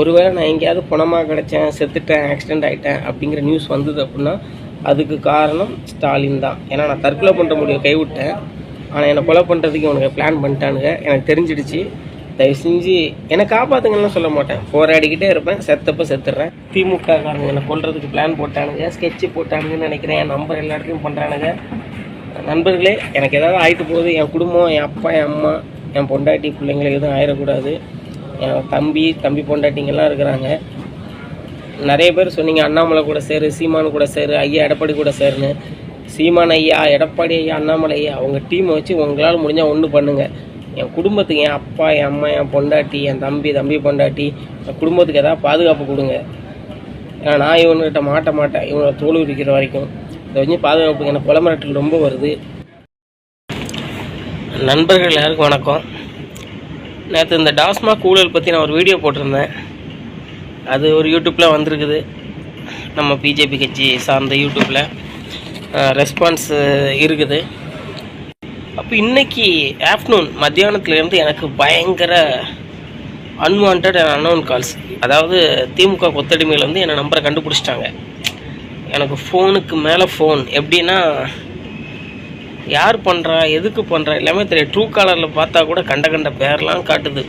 ஒருவேளை நான் எங்கேயாவது பணமாக கிடச்சேன் செத்துட்டேன் ஆக்சிடென்ட் ஆகிட்டேன் அப்படிங்கிற நியூஸ் வந்தது அப்படின்னா அதுக்கு காரணம் ஸ்டாலின் தான். ஏன்னா நான் தற்கொலை பண்ணுற முடியும் கைவிட்டேன். ஆனால் என்னை கொலை பண்ணுறதுக்கு இவனுக்கு பிளான் பண்ணிட்டானுங்க. எனக்கு தெரிஞ்சிடுச்சு. தயவு செஞ்சு என்னை காப்பாற்றுங்கன்னு சொல்ல மாட்டேன். போராடிக்கிட்டே இருப்பேன். செத்தப்போ செத்துடுறேன் திமுக காரங்க என்னை கொல்றதுக்கு பிளான் போட்டானுங்க. ஸ்கெட்சு போட்டானுங்கன்னு நினைக்கிறேன். என் நம்பர் எல்லா இடத்துலையும் பண்ணுறானுங்க நண்பர்களே எனக்கு ஏதாவது ஆகிட்டு போகுது. என் குடும்பம் என் அப்பா என் அம்மா என் பொண்டாட்டி பிள்ளைங்களுக்கு எதுவும் ஆயிடக்கூடாது என் தம்பி தம்பி பொண்டாட்டிங்கெல்லாம் இருக்கிறாங்க. நிறைய பேர் சொன்னீங்க அண்ணாமலை கூட சேரு சீமான் கூட சேரு ஐயா எடப்பாடி கூட சேருன்னு. சீமான் ஐயா எடப்பாடி ஐயா அண்ணாமலை ஐயா அவங்க டீமை வச்சு உங்களால் முடிஞ்சால் ஒன்று பண்ணுங்கள் என் குடும்பத்துக்கு என் அப்பா என் அம்மா என் பொண்டாட்டி என் தம்பி தம்பி பொண்டாட்டி என் குடும்பத்துக்கு ஏதாவது பாதுகாப்பு கொடுங்க. ஏன்னா நான் இவனுக்கிட்ட மாட்ட மாட்டேன். இவனை தோல் உரிக்கிற வரைக்கும். இதை வச்சு பாதுகாப்புக்கு எனக்கு கொலை மிரட்டல் ரொம்ப வருது. நண்பர்கள் எல்லாருக்கும் வணக்கம். நேற்று இந்த டாஸ்மாக் ஊழல் பற்றி நான் ஒரு வீடியோ போட்டிருந்தேன். அது ஒரு யூடியூப்பில் வந்திருக்குது. நம்ம பிஜேபி கட்சி சார்ந்த யூடியூப்பில் ரெஸ்பான்ஸ் இருக்குது. அப்போ இன்றைக்கி ஆஃப்டர்நூன் மத்தியானத்துலேருந்து எனக்கு பயங்கர அன்வான்ட் அண்ட் அன்னோன் கால்ஸ் அதாவது திமுக கொத்தடிமையில் வந்து என்னை நம்பரை கண்டுபிடிச்சிட்டாங்க. எனக்கு ஃபோனுக்கு மேலே ஃபோன் எப்படின்னா யார் பண்ணுறா எதுக்கு பண்ணுறா எல்லாமே தெரியும் ட்ரூ காலரில் பார்த்தா கூட கண்ட கண்ட பேர்லாம் காட்டுது.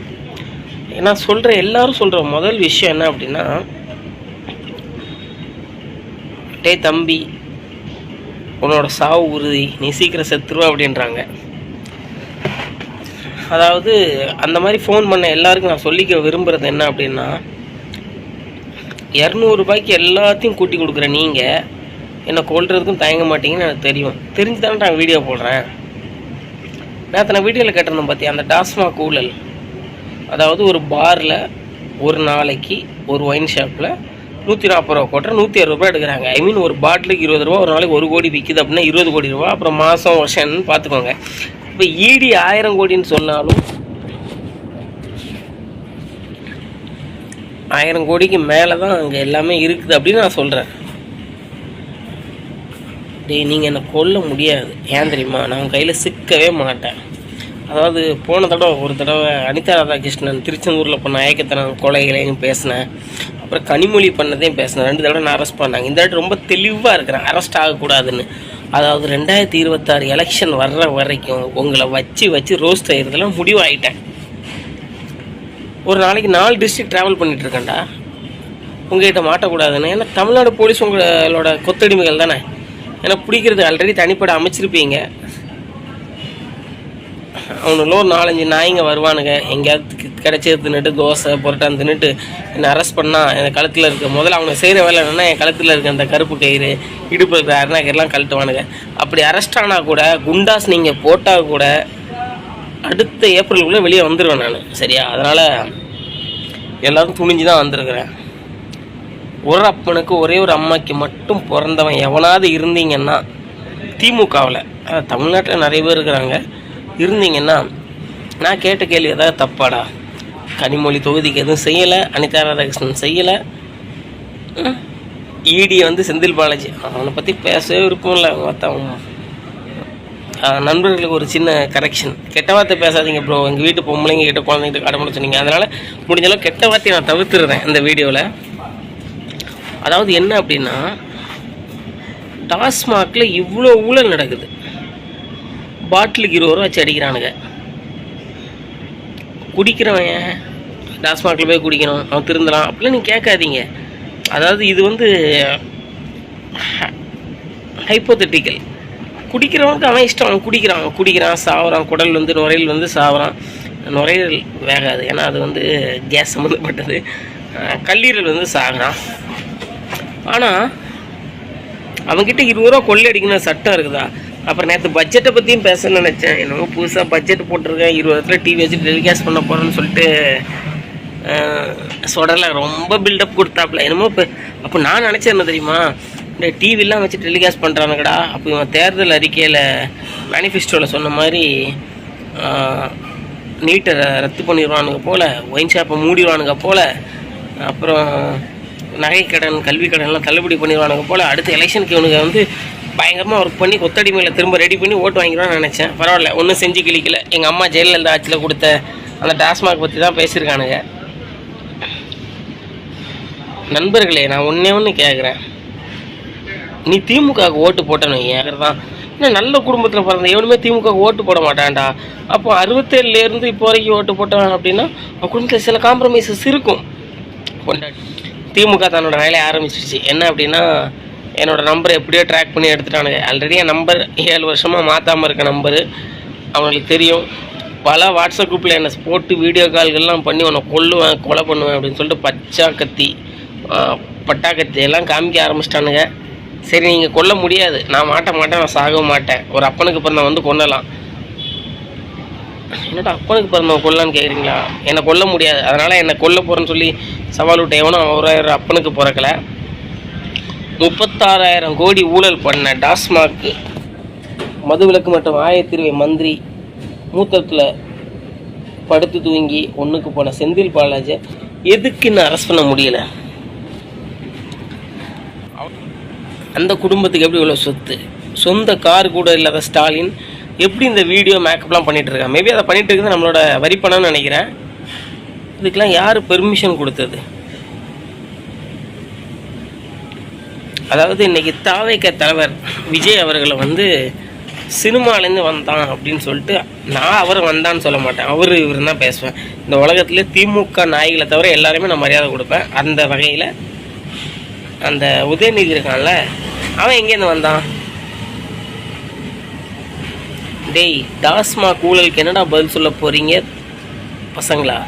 ஏன்னா சொல்கிற எல்லாரும் சொல்கிற முதல் விஷயம் என்ன அப்படின்னா டேய் தம்பி உன்னோட சாவு உறுதி. நீ சீக்கிரம் செத்துருவா அப்படின்றாங்க. அதாவது அந்த மாதிரி ஃபோன் பண்ண எல்லாருக்கும் நான் சொல்லிக்க விரும்புகிறது என்ன அப்படின்னா இரநூறுபாய்க்கு எல்லாத்தையும் கூட்டி கொடுக்குற நீங்கள் என்னை கொள்றதுக்கும் தயங்க மாட்டீங்கன்னு எனக்கு தெரியும். தெரிஞ்சு தானே நான் வீடியோ போடுறேன். நேற்று நான் வீடியோவில் கேட்டிருந்தேன் பார்த்தியா அந்த டாஸ்மாக் ஊழல் அதாவது ஒரு பாரில் ஒரு நாளைக்கு ஒரு ஒயின் ஷாப்பில் நூற்றி நாற்பது ரூபா கொட்டுற நூற்றி அறுபது ரூபா எடுக்கிறாங்க. ஐ மீன் ஒரு பாட்டிலுக்கு இருபது ரூபா ஒரு நாளைக்கு ஒரு கோடி விற்கிது அப்படின்னா இருபது கோடி ரூபா அப்புறம் மாதம் வருஷம்னு பார்த்துக்கோங்க இப்போ ஈடி ஆயிரம் கோடின்னு சொன்னாலும் ஆயிரம் கோடிக்கு மேலே தான் அங்கே எல்லாமே இருக்குது அப்படின்னு நான் சொல்கிறேன் டே நீங்கள் என்னை கொல்ல முடியாது. ஏன் தெரியுமா? நான் கையில் சிக்கவே மாட்டேன். அதாவது போன தடவை ஒரு தடவை அனிதா ராதாகிருஷ்ணன் திருச்செந்தூரில் பண்ண அயக்கத்தனம் கொலைகளையும் பேசினேன். அப்புறம் கனிமொழி பண்ணதையும் பேசினேன். ரெண்டு தடவை நான் அரெஸ்ட் பண்ணாங்க இந்த தடவை ரொம்ப தெளிவாக இருக்கிறேன். அரெஸ்ட் ஆகக்கூடாதுன்னு. அதாவது ரெண்டாயிரத்தி இருபத்தாறு எலெக்ஷன் வர்ற வரைக்கும் உங்களை வச்சு வச்சு ரோஸ்ட் ஆகிறதுலாம் முடிவாயிட்டேன். ஒரு நாளைக்கு நாலு டிஸ்ட்ரிக்ட் ட்ராவல் பண்ணிகிட்ருக்கேன்டா இருக்கேன்டா. உங்ககிட்ட மாட்டக்கூடாதுன்னு. ஏன்னா தமிழ்நாடு போலீஸ் உங்களோட கொத்தடிமைகள் தானே? ஏன்னா பிடிக்கிறது ஆல்ரெடி தனிப்பட அமைச்சிருப்பீங்க. அவனுள்ள ஒரு நாலஞ்சு நாய்ங்க வருவானுங்க. எங்கேயாவது கி- கிடைச்சது தின்னுட்டு தோசை புரட்டான் தின்னுட்டு என்னை அரெஸ்ட் பண்ணால் என் கழுத்தில் இருக்க முதல்ல அவங்க செய்கிற வேலை என்னென்னா என் கழுத்தில் இருக்க அந்த கருப்பு கயிறு இடுப்பு இருக்கிற அருணாக்கெல்லாம் கழட்டுவானுங்க. அப்படி அரெஸ்ட் ஆனால் கூட குண்டாஸ் நீங்கள் போட்டால் கூட அடுத்த ஏப்ரலுக்குள்ளே வெளியே வந்துடுவேன் நான். சரியா? அதனால் எல்லாரும் துணிஞ்சு தான் வந்திருக்கிறேன். ஒரு அப்பனுக்கு ஒரே ஒரு அம்மாக்கு மட்டும் பிறந்தவன் எவனாவது இருந்தீங்கன்னா திமுகவில் தமிழ்நாட்டில் நிறைய பேர் இருக்கிறாங்க இருந்தீங்கன்னா நான் கேட்ட கேள்வி ஏதாவது தப்பாடா? கனிமொழி தொகுதிக்கு எதுவும் செய்யலை அனிதா ராதாகிருஷ்ணன் செய்யலை. ஈடி வந்து செந்தில் பாலாஜி. அவனை பற்றி பேசவே விருப்பம் இல்லை மற்றவன் நண்பர்களுக்கு ஒரு சின்ன கரெக்ஷன் கெட்ட வார்த்தை பேசாதீங்க ப்ரோ எங்கள் வீட்டு பொம்பளைங்க கிட்ட குழந்தைகிட்ட கடமை சொன்னீங்க அதனால் முடிஞ்சளவு கெட்ட வார்த்தையை நான் தவிர்த்துடுறேன் இந்த வீடியோவில் அதாவது என்ன அப்படின்னா டாஸ்மாகில் இவ்வளோ ஊழல் நடக்குது. பாட்டிலுக்கு இருபது ரூபா வச்சு அடிக்கிறானுங்க. குடிக்கிறவன் டாஸ்மாகில் போய் குடிக்கணும் அவன் திருந்தலாம். அப்படிலாம் நீங்கள் கேட்காதீங்க. அதாவது இது வந்து ஹைப்போதெட்டிக்கல் குடிக்கிறவனுக்கு அவன் இஷ்டம். அவன் குடிக்கிறான் அவன் குடிக்கிறான் சாவறான் குடல் வந்து நுரையில் வந்து சாவறான். நுரையீரல் வேகாது. ஏன்னா அது வந்து கேஸ் சம்மந்தப்பட்டது கல்லீரல் வந்து சாகுறான். ஆனால் அவங்ககிட்ட இருபது ரூபா கொள்ளை அடிக்கணும் சட்டம் இருக்குதா? அப்புறம் நேற்று பட்ஜெட்டை பற்றியும் பேச நினச்சேன். என்னமோ புதுசாக பட்ஜெட் போட்டிருக்கேன். இருபது இடத்துல டிவி வச்சு டெலிகாஸ்ட் பண்ண போகிறேன்னு சொல்லிட்டு சொடலை ரொம்ப பில்டப் கொடுத்தாப்புல. என்னமோ இப்போ அப்போ நான் நினச்சேன் என்ன தெரியுமா? இந்த டிவிலாம் வச்சு டெலிகாஸ்ட் பண்ணுறானுங்கடா அப்போ இவன் தேர்தல் அறிக்கையில் மேனிஃபெஸ்டோவில் சொன்ன மாதிரி நீட்டை ரத்து பண்ணிடுவானுங்க போல். ஒயின் ஷாப்பை மூடிடுவானுங்க போல். அப்புறம் நகைக்கடன் கல்வி கடன்லாம் தள்ளுபடி பண்ணிடுவானுங்க போல். அடுத்த எலெக்ஷனுக்கு இவனுக்கு வந்து பயங்கரமாக ஒர்க் பண்ணி கொத்தடிமையில் திரும்ப ரெடி பண்ணி ஓட்டு வாங்கிடுவான்னு நினச்சேன். பரவாயில்ல ஒன்றும் செஞ்சு கிளிக்கல எங்கள் அம்மா ஜெயலலிதா ஆட்சியில் கொடுத்த அந்த டாஸ்மாக் பற்றி தான் பேசியிருக்கானுங்க. நண்பர்களே நான் ஒன்றே ஒன்று கேட்குறேன் நீ திமுகவுக்கு ஓட்டு போட்டேன்னு ஏங்கிறதான் இன்னும் நல்ல குடும்பத்தில் பிறந்த எவனுமே திமுக ஓட்டு போட மாட்டான்டா. அப்போ அறுபத்தேழுலேருந்து இப்போ வரைக்கும் ஓட்டு போட்டான் அப்படின்னா அவன் குடும்பத்தில் சில காம்ப்ரமைசஸ் இருக்கும். கொண்டாடி. திமுக தன்னோட வேலையை ஆரம்பிச்சிருச்சு. என்ன அப்படின்னா என்னோட நம்பர் எப்படியோ ட்ராக் பண்ணி எடுத்துட்டானுங்க. ஆல்ரெடி என் நம்பர் ஏழு வருஷமாக மாற்றாமல் இருக்க நம்பரு அவங்களுக்கு தெரியும். பல வாட்ஸ்அப் குரூப்பில் என்னை போட்டு வீடியோ கால்கள்லாம் பண்ணி உன்னை கொல்லுவேன் கொலை பண்ணுவேன் அப்படின்னு சொல்லிட்டு பச்சா கத்தி பட்டா கத்தி எல்லாம் காமிக்க ஆரம்பிச்சிட்டானுங்க. சரி நீங்கள் கொல்ல முடியாது. நான் மாட்ட மாட்டேன் நான் சாகவும் மாட்டேன். ஒரு அப்பனுக்கு பிறந்த வந்து கொல்லலாம். என்னடா அப்பனுக்கு பிறந்தவன் கொல்லான்னு கேட்குறீங்களா என்னை கொல்ல முடியாது. அதனால் என்னை கொல்ல போகிறேன்னு சொல்லி சவால் விட்ட எவனும் அவராயிரம் அப்பனுக்கு பிறக்கல. முப்பத்தாறாயிரம் கோடி ஊழல் பண்ண டாஸ்மாக் மதுவிலக்கு மற்றும் ஆயத்திருவை மந்திரி மூத்தத்தில் படுத்து தூங்கி ஒன்றுக்கு போன செந்தில் பாலாஜி எதுக்கு இன்னும் அரெஸ்ட் பண்ண முடியல? அந்த குடும்பத்துக்கு எப்படி இவ்வளோ சொத்து? சொந்த கார் கூட இல்லாத ஸ்டாலின் எப்படி இந்த வீடியோ மேக்கப்லாம் பண்ணிகிட்டு இருக்கான் மேபி அதை பண்ணிகிட்டு இருக்கிறது நம்மளோட வரி நினைக்கிறேன். இதுக்கெலாம் யார் பெர்மிஷன் கொடுத்தது? அதாவது இன்றைக்கி தாவேக்க தலைவர் விஜய் அவர்களை வந்து சினிமாலேருந்து வந்தான் அப்படின்னு சொல்லிட்டு நான் அவர் வந்தான்னு சொல்ல மாட்டேன். அவர் இவர் தான் பேசுவேன். இந்த உலகத்தில் திமுக நாய்களை தவிர எல்லாருமே நான் மரியாதை கொடுப்பேன். அந்த வகையில் அந்த உதயநிதி இருக்கான்ல அவன் எங்கேருந்து வந்தான்? டேய் டாஸ்மாக் ஊழலுக்கு என்னடா பதில் சொல்ல போகிறீங்க பசங்களா?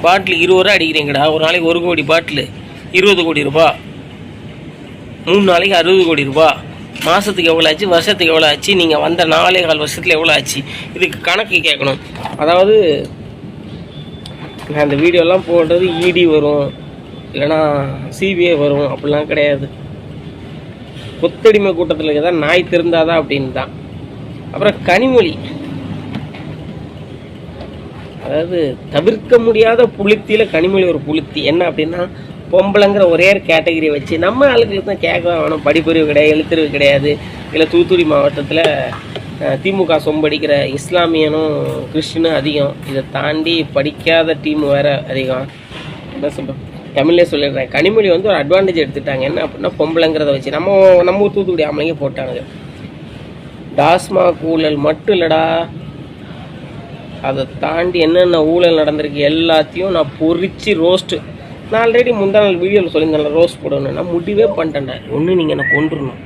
பாட்டில் இருபது ரூபா அடிக்கிறீங்கடா. ஒரு நாளைக்கு ஒரு கோடி பாட்டில். இருபது கோடி ரூபா. மூணு நாளைக்கு அறுபது கோடி ரூபா. மாதத்துக்கு எவ்வளோ ஆச்சு? வருஷத்துக்கு எவ்வளோ ஆச்சு? நீங்கள் வந்த நாலே கால் வருஷத்தில் எவ்வளோ ஆச்சு? இதுக்கு கணக்கு கேட்கணும். அதாவது நான் இந்த வீடியோலாம் போடுறது இடி வரும். இல்லைன்னா சிபிஐ வரும். அப்படிலாம் கிடையாது. கொத்தடிமை கூட்டத்தில் இருக்கதான் நாய் திருந்தாதான் அப்படின்னு தான் அப்புறம் கனிமொழி. அதாவது தவிர்க்க முடியாத புளுத்தியில் கனிமொழி ஒரு புளுத்தி. என்ன அப்படின்னா பொம்பளைங்கிற ஒரே ஒரு கேட்டகரி வச்சு நம்ம ஆளுங்களுக்கு தான் கேட்க வேணும் படிப்பறிவு கிடையாது எழுத்தறிவு கிடையாது. இல்லை தூத்துக்குடி மாவட்டத்தில் திமுக சொம்படிக்கிற இஸ்லாமியனும் கிறிஸ்டினும் அதிகம். இதை தாண்டி படிக்காத டீம் வேற அதிகம். என்ன சொல்ற தமிழ்லே சொல்லிடுறேன். கனிமொழி வந்து ஒரு அட்வான்டேஜ் எடுத்துட்டாங்க. என்ன அப்படின்னா பொம்பளைங்கிறத வச்சு. நம்ம நம்ம ஊர் தூத்துக்குடி ஆம்பளைங்க போட்டாங்க டாஸ்மாக் ஊழல் மட்டும் இல்லைடா. அதை தாண்டி என்னென்ன ஊழல் நடந்திருக்கு எல்லாத்தையும் நான் பொறிச்சு ரோஸ்ட்டு நான் ஆல்ரெடி முந்தா நாள் வீடியோவில் சொல்லியிருந்தேன் ரோஸ்ட் போடணும் நான் முடிவே பண்ணிட்டேன்டா. ஒன்று நீங்கள் என்னை கொண்டுடணும்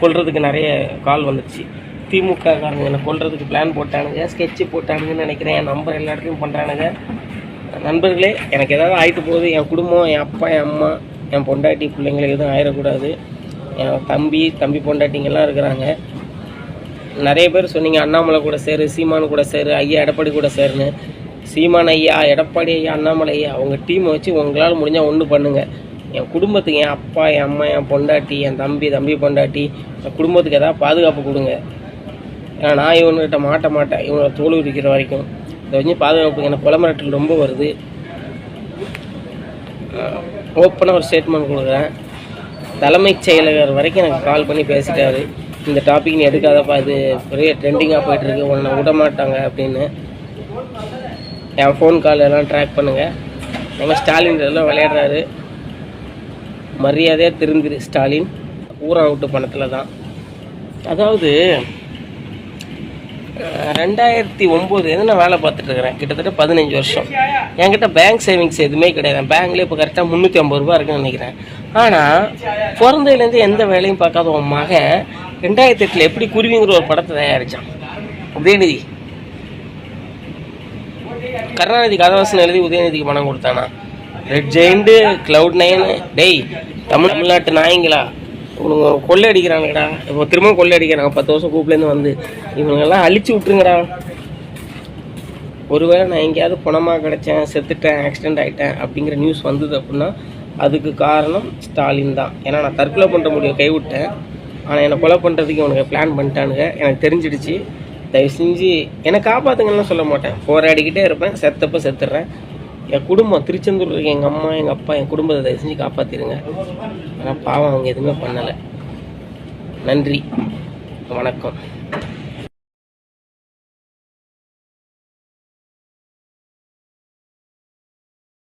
கொல்றதுக்கு நிறைய கால் வந்துச்சு. திமுக காரங்க என்னை கொல்றதுக்கு பிளான் போட்டானுங்க ஸ்கெட்சு போட்டானுங்கன்னு நினைக்கிறேன். என் நம்பர் எல்லா இடத்துலையும் பண்ணுறானுங்க நண்பர்களே எனக்கு ஏதாவது ஆயிட்டு போகுது என் குடும்பம் என் அப்பா என் அம்மா என் பொண்டாட்டி பிள்ளைங்களுக்கு எதுவும் ஆயிடக்கூடாது. என் தம்பி தம்பி பொண்டாட்டிங்கெல்லாம் இருக்கிறாங்க. நிறைய பேர் சொன்னீங்க அண்ணாமலை கூட சேரு சீமானு கூட சேரு ஐயா எடப்பாடி கூட சேருன்னு. சீமான் ஐயா எடப்பாடி ஐயா அண்ணாமலை ஐயா அவங்க டீமை வச்சு உங்களால் முடிஞ்சால் ஒன்று பண்ணுங்கள் என் குடும்பத்துக்கு என் அப்பா என் அம்மா என் பொண்டாட்டி என் தம்பி தம்பி பொண்டாட்டி என் குடும்பத்துக்கு ஏதாவது பாதுகாப்பு கொடுங்க. ஏன்னா நான் இவனுக்கிட்ட மாட்ட மாட்டேன். இவனை தோல் உரிக்கிற வரைக்கும். இதை வச்சு பாதுகாப்பு எனக்கு கொலை மிரட்டல் ரொம்ப வருது. ஓப்பனாக ஒரு ஸ்டேட்மெண்ட் கொடுக்குறேன். தலைமைச் செயலகர் வரைக்கும் எனக்கு கால் பண்ணி பேசிட்டாரு. இந்த டாபிக் நீ எடுக்காதப்பா இது பெரிய ட்ரெண்டிங்காக போயிட்டுருக்கு உன்னை விட மாட்டாங்க அப்படின்னு. என் ஃபோன் கால் எல்லாம் ட்ராக் பண்ணுங்கள் நம்ம ஸ்டாலின் எல்லாம் விளையாடுறாரு. மரியாதையாக திருந்திரு ஸ்டாலின். ஊரா விட்டு பணத்தில் தான் அதாவது ரெண்டாயிரத்தி ஒம்போதுலேருந்து நான் வேலை பார்த்துட்டு இருக்கிறேன். கிட்டத்தட்ட பதினஞ்சு வருஷம். என்கிட்ட பேங்க் சேவிங்ஸ் எதுவுமே கிடையாது. பேங்க்லேயே இப்போ கரெக்டாக முந்நூற்றி ஐம்பது ரூபா இருக்குன்னு நினைக்கிறேன். ஆனால் பிறந்ததுலேருந்து எந்த வேலையும் பார்க்காத உன் மகன் ரெண்டாயிரத்தி எட்டில் எப்படி குருவிங்கிற ஒரு படத்தை தயாரித்தான் உதயநிதி. கருணாநிதி கதவாசனம் எழுதி உதயநிதிக்கு பணம் கொடுத்தானா? ரெட் ஜெயிண்டு கிளவுட் நைன் டேய் தமிழ் தமிழ்நாட்டு நாயங்களா? இவனுங்க கொள்ளை அடிக்கிறானுங்கடா இப்போ திரும்ப கொள்ளை அடிக்கிறாங்க பத்து வருஷம் கூப்பிலேருந்து வந்து. இவனுங்கெல்லாம் அழிச்சு விட்டுருங்கடா. ஒருவேளை நான் எங்கேயாவது பணமாக கிடைச்சேன் செத்துட்டேன் ஆக்சிடென்ட் ஆகிட்டேன் அப்படிங்கிற நியூஸ் வந்தது அப்படின்னா அதுக்கு காரணம் ஸ்டாலின் தான். ஏன்னா நான் தற்கொலை பண்ணுற முடியும் கைவிட்டேன். ஆனால் என்னை கொலை பண்ணுறதுக்கு இவனுக்கு பிளான் பண்ணிட்டானுங்க. எனக்கு தெரிஞ்சிடுச்சு. தயவு செஞ்சு என்னை காப்பாற்றுங்கன்னு சொல்ல மாட்டேன். போராடிக்கிட்டே இருப்பேன். செத்தப்போ செத்துடுறேன். என் குடும்பம் திருச்செந்தூர் இருக்க எங்கள் அம்மா எங்கள் அப்பா என் குடும்பத்தை தயவு செஞ்சு காப்பாற்றிடுங்க ஆனால் பாவம் அவங்க எதுவுமே பண்ணலை. நன்றி. வணக்கம்.